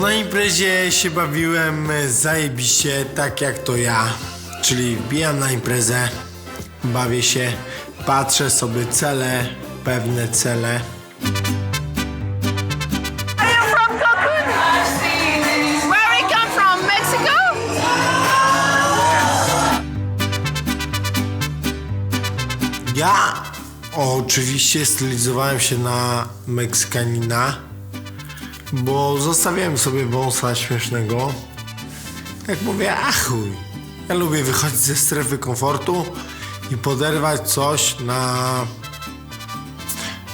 Na imprezie się bawiłem zajebiście tak jak to ja. Czyli wbijam na imprezę, bawię się, patrzę sobie cele, pewne cele. Ja oczywiście stylizowałem się na Meksykanina, bo zostawiałem sobie wąsa śmiesznego. Jak mówię, a chuj. Ja lubię wychodzić ze strefy komfortu i poderwać coś na...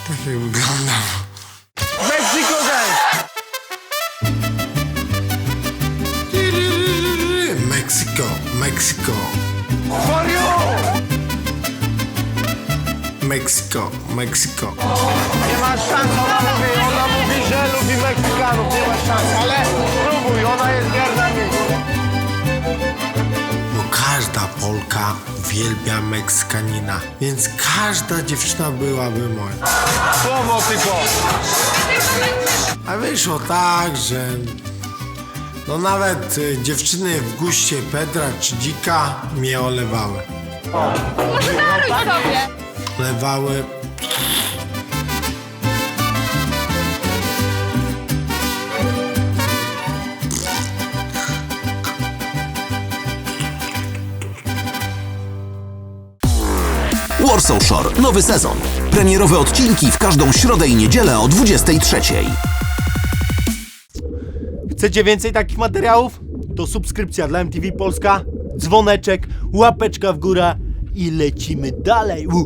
Tak jak wyglądam. Mexico guys! Meksyko, For you! Meksyko, Meksyko. Nie masz szans, szans, ale spróbuj, ona jest wierna mi. Bo każda Polka uwielbia Meksykanina, więc każda dziewczyna byłaby moja. Słowo tylko. A wyszło tak, że no nawet y, dziewczyny w guście Pedra czy Dzika mnie olewały. Może daruj sobie. Olewały. Warsaw Shore nowy sezon. Premierowe odcinki w każdą środę i niedzielę o 23. Chcecie więcej takich materiałów? To subskrypcja dla MTV Polska, dzwoneczek, łapeczka w górę i lecimy dalej. U!